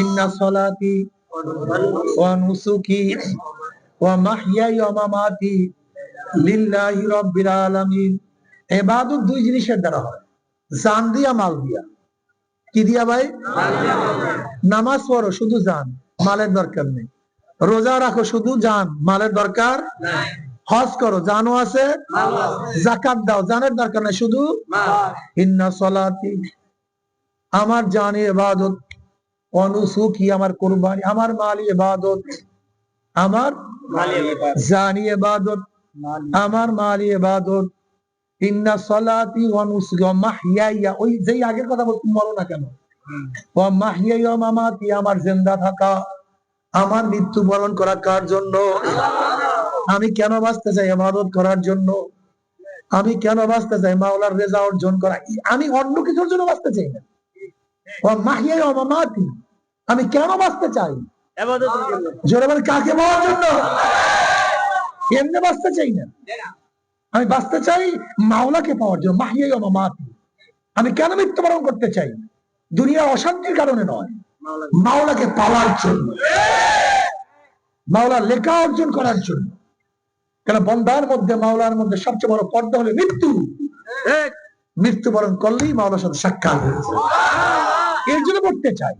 ইন্না সলাতি ওয়া নুসুকি ওয়া মাহইয়াই ওয়া মামাতি লিল্লাহি রাব্বিল আলামিন। ইবাদত দুই জিনিসের দ্বারা হয়। জান দিয়া মাল দিয়া। কি দিয়া ভাই? নামাজ পড়ো শুধু জান মালের দরকার নেই। রোজা রাখো শুধু জান মালের দরকার হজ করো জানও আছে? জাকাত দাও জানের দরকার নেই শুধু ইন্না সলাতি। আমার জানি ইবাদত অনুসুকি আমার কুরবানি আমার মালি ইবাদত। আমার জানি ইবাদত। আমার মালি ইবাদত। ইন্না সলাতি ওয়া নুসুকি ওই যেই আগের কথা বলতে মরো না কেন? ওয়া মাহইয়াইয়া মামাতি আমার জিন্দা থাকা আমার মৃত্যুবরণ করা কার জন্য? আমি কেন বাঁচতে চাই ইবাদত করার জন্য? আমি কেন বাঁচতে চাই মাওলার রেজা অর্জন করা? আমি অন্য কিছুর জন্য বাঁচতে চাই না। ওয়া মাহইয়াইয়া ওয়া মামাতি আমি কেন বাঁচতে চাই? জোরে কাকে পাওয়ার জন্য? এমনি বাঁচতে চাই না? আমি বাঁচতে চাই মাওলাকে পাওয়ার জন্য মাহিয়া মামাতি। আমি কেন মৃত্যুবরণ করতে চাই? দুনিয়া অশান্তির কারণে নয় মাওলাকে পাওয়ার জন্য। মাওলার লেখা অর্জন করার জন্য। কেন বন্ধার মধ্যে মাওলার মধ্যে সবচেয়ে বড় পর্দা হলে মৃত্যু। মৃত্যুবরণ করলেই মাওলার সাথে সাক্ষাৎ হয়েছে। এর জন্য করতে চাই।